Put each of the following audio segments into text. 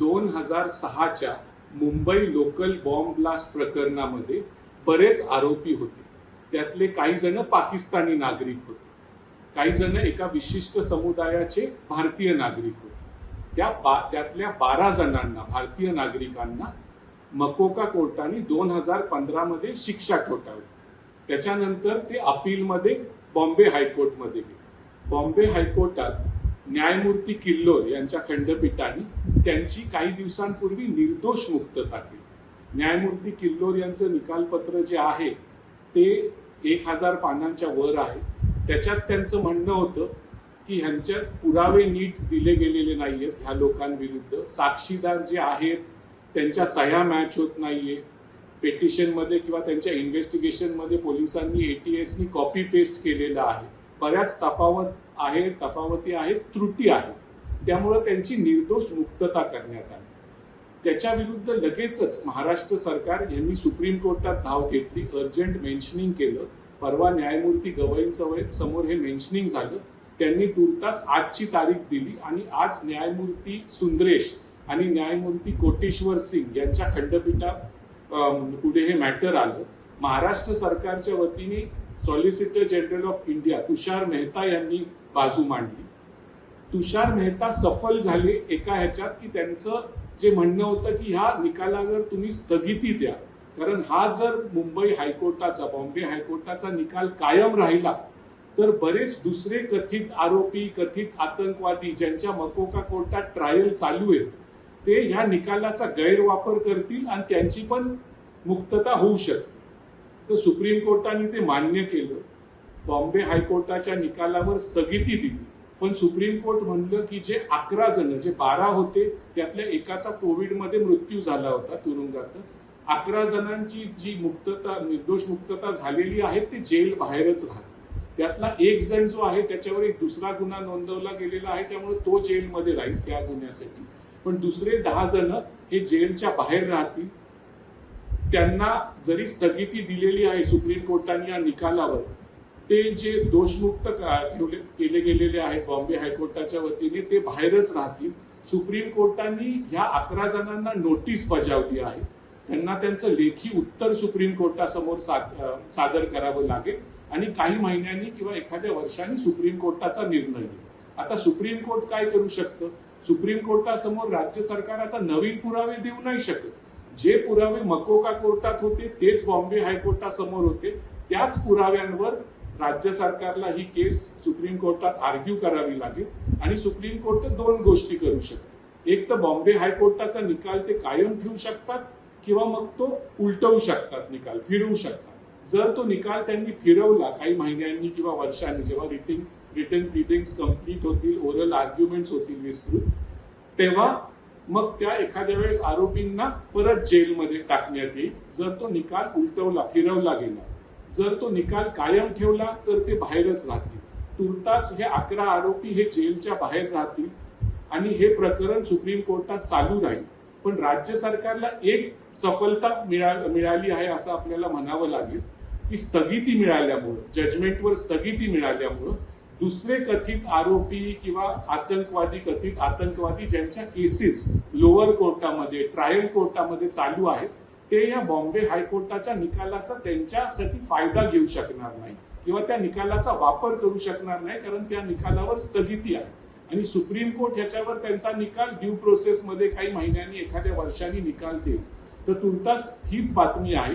दोन हजार सहाच्या मुंबई लोकल बॉम्ब ब्लास्ट प्रकरणामध्ये बरेच आरोपी होते. त्यातले काही जण पाकिस्तानी नागरिक होते. काही जण एका विशिष्ट समुदायाचे भारतीय नागरिक होते. त्या बा त्यातल्या बारा जणांना भारतीय नागरिकांना मकोका कोर्टाने दोन हजार पंधरामध्ये शिक्षा ठोठावली. त्याच्यानंतर ते अपीलमध्ये बॉम्बे हायकोर्टमध्ये गेले. बॉम्बे हायकोर्टात न्यायमूर्ती किल्लोर यांच्या खंडपीठाने त्यांची काही दिवसांपूर्वी निर्दोष मुक्तता केली न्यायमूर्ती किल्लोर यांचं निकालपत्र जे आहे ते एक हजार पानांच्या वर आहे. त्याच्यात त्यांचं म्हणणं होतं की ह्यांच्यात पुरावे नीट दिले गेलेले नाही आहेत ह्या लोकांविरुद्ध साक्षीदार जे आहेत त्यांच्या सह्या मॅच होत नाहीये. पेटिशनमध्ये किंवा त्यांच्या इन्व्हेस्टिगेशनमध्ये पोलिसांनी एटीएसनी कॉपी पेस्ट केलेलं आहे. बऱ्याच तफावत आहे तफावती आहेत त्रुटी आहेत त्यामुळं त्यांची निर्दोष मुक्तता करण्यात आली. त्याच्या विरुद्ध लगेचच महाराष्ट्र सरकार यांनी सुप्रीम कोर्टात धाव घेतली अर्जंट मेन्शनिंग केलं. परवा न्यायमूर्ती गवईंसमोर समोर हे मेन्शनिंग झालं. त्यांनी तुर्तास आजची तारीख दिली आणि आज न्यायमूर्ती सुंदरेश आणि न्यायमूर्ती कोटेश्वर सिंग यांच्या खंडपीठात पुढे हे मॅटर आलं. महाराष्ट्र सरकारच्या वतीने solicitor general of India Tushar Mehta यांनी बाजू मांडली. तुषार मेहता सफल झाले एका ह्याच्यात की त्यांचं जे म्हणणं होतं की ह्या निकालावर तुम्ही स्थगिती द्या. कारण हा जर मुंबई हायकोर्टाचा बॉम्बे हायकोर्टाचा निकाल कायम राहिला तर बरेच दुसरे कथित आरोपी कथित आतंकवादी ज्यांच्या मकोका कोर्टात ट्रायल चालू आहेत ते ह्या निकालाचा गैरवापर करतील आणि त्यांची पण मुक्तता होऊ शकते. तर सुप्रीम कोर्टाने ते मान्य केलं. बॉम्बे हायकोर्टाच्या निकालावर स्थगिती दिली. पण सुप्रीम कोर्ट म्हणलं की जे अकरा जण जे बारा होते त्यातल्या एकाचा कोविडमध्ये मृत्यू झाला होता तुरुंगातच. अकरा जणांची जी मुक्तता निर्दोष मुक्तता झालेली आहे ते जेल बाहेरच राहत. त्यातला एक जण जो आहे त्याच्यावर एक दुसरा गुन्हा नोंदवला गेलेला आहे त्यामुळे तो जेलमध्ये राहील त्या गुन्ह्यासाठी. पण दुसरे दहा जण हे जेलच्या बाहेर राहतील. त्यांना जरी स्थगिती दिलेली आहे सुप्रीम कोर्टाने या निकालावर ते जे दोषमुक्त ठेवले केले गेलेले आहेत बॉम्बे हायकोर्टाच्या वतीने ते बाहेरच राहतील. सुप्रीम कोर्टाने ह्या अकरा जणांना नोटीस बजावली आहे. त्यांना त्यांचं लेखी उत्तर सुप्रीम कोर्टासमोर सादर करावं लागेल. आणि काही महिन्यांनी किंवा एखाद्या वर्षांनी सुप्रीम कोर्टाचा निर्णय येईल आता सुप्रीम कोर्ट काय करू शकतं? सुप्रीम कोर्टासमोर राज्य सरकार आता नवीन पुरावे देऊ नाही शकत. जे पुरावे मकोका कोर्टात होते तेच बॉम्बे हायकोर्टासमोर होते. त्याच पुराव्यांवर राज्य सरकारला ही केस सुप्रीम कोर्टात आर्ग्यू करावी लागेल आणि सुप्रीम कोर्ट दोन गोष्टी करू शकते. एक तर बॉम्बे हायकोर्टाचा निकाल ते कायम ठेवू शकतात किंवा मग तो उलटवू शकतात निकाल फिरवू शकतात. जर तो निकाल त्यांनी फिरवला काही महिन्यांनी किंवा वर्षांनी जेव्हा रिटिंग रिटर्न प्रिटिंग्स कंप्लीट होतील ओरल आर्ग्युमेंट्स होतील विस्तृत तेव्हा मग त्या एखाद्या वेळेस आरोपींना परत जेलमध्ये टाकण्यात येईल. जर तो निकाल उलटवला फिरवला गेला जर तो निकाल कायम ठेवला तर ते बाहेरच राहतील. तुर्तास हे अकरा आरोपी हे जेलच्या बाहेर राहतील आणि हे प्रकरण सुप्रीम कोर्टात चालू राहील. पण राज्य सरकारला एक सफलता मिळा मिळाली आहे असं आपल्याला म्हणावं लागेल की स्थगिती मिळाल्यामुळं जजमेंटवर स्थगिती मिळाल्यामुळं दुसरे कथित आरोपी किंवा आतंकवादी कथित आतंकवादी ज्यांच्या केसेस लोअर कोर्टामध्ये ट्रायल कोर्टामध्ये चालू आहेत ते या बॉम्बे हायकोर्टाच्या निकालाचा त्यांच्यासाठी फायदा घेऊ शकणार नाही किंवा त्या निकालाचा वापर करू शकणार नाही कारण त्या निकालावर स्थगिती आहे. आणि सुप्रीम कोर्ट ह्याच्यावर त्यांचा निकाल ड्यू प्रोसेसमध्ये काही महिन्यांनी एखाद्या वर्षांनी निकाल देईल. तर तुर्तास हीच बातमी आहे.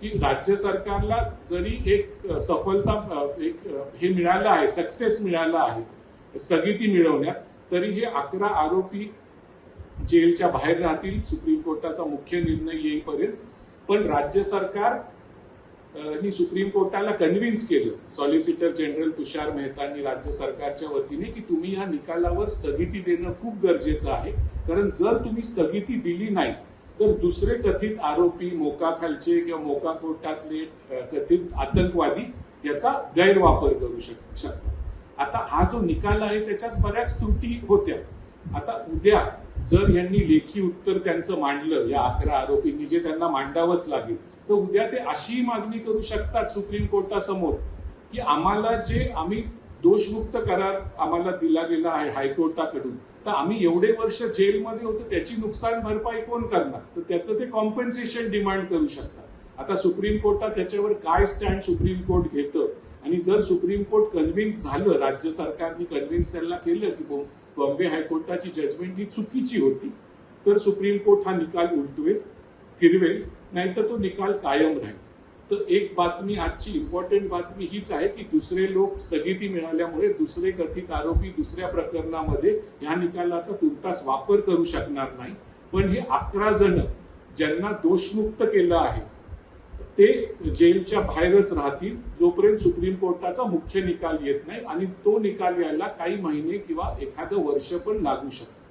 की राज्य सरकारला जरी एक सफलता एक हे मिळालं आहे सक्सेस मिळाला आहे स्थगिती मिळवण्यात तरी हे अकरा आरोपी जेलच्या बाहेर राहतील सुप्रीम कोर्टाचा मुख्य निर्णय येईपर्यंत. पण राज्य सरकार नी सुप्रीम कोर्टाला कन्व्हिन्स केलं. सॉलिसिटर जनरल तुषार मेहतांनी राज्य सरकारच्या वतीने की तुम्ही या निकालावर स्थगिती देणं खूप गरजेचं आहे. कारण जर तुम्ही स्थगिती दिली नाही तर दुसरे कथित आरोपी मोकाखालचे किंवा मोका कोर्टातले कथित आतंकवादी याचा गैरवापर करू शक शकतात. आता हा जो निकाल आहे त्याच्यात बऱ्याच त्रुटी होत्या. आता उद्या जर यांनी लेखी उत्तर त्यांचं मांडलं या अकरा आरोपींनी जे त्यांना मांडावंच लागेल तर उद्या ते अशी मागणी करू शकतात सुप्रीम कोर्टासमोर की आम्हाला जे आम्ही दोषमुक्त करार आम्हाला दिला गेला आहे हायकोर्टाकडून. तर आम्ही एवढे वर्ष जेलमध्ये होतो त्याची नुकसान भरपाई कोण करणार? तर त्याचं ते कॉम्पन्सेशन डिमांड करू शकतात. आता सुप्रीम कोर्टात त्याच्यावर काय स्टँड सुप्रीम कोर्ट घेतं? आणि जर सुप्रीम कोर्ट कन्व्हिन्स झालं राज्य सरकारने कन्व्हिन्स त्यांना केलं की बॉम्बे हायकोर्टाची जजमेंट ही चुकीची होती तर सुप्रीम कोर्ट हा निकाल उलटवेल फिरवेल नाहीतर तो निकाल कायम राहील. तर एक बातमी आजची इम्पॉर्टंट बातमी हीच आहे की दुसरे लोक स्थगिती मिळाल्यामुळे दुसरे कथित आरोपी दुसऱ्या प्रकरणामध्ये या निकालाचा तुर्तास वापर करू शकणार नाही. पण हे अकरा जण ज्यांना दोषमुक्त केलं आहे ते जेलच्या बाहेरच राहतील जोपर्यंत सुप्रीम कोर्टाचा मुख्य निकाल येत नाही आणि तो निकाल यायला काही महिने किंवा एखादं वर्ष पण लागू शकतं.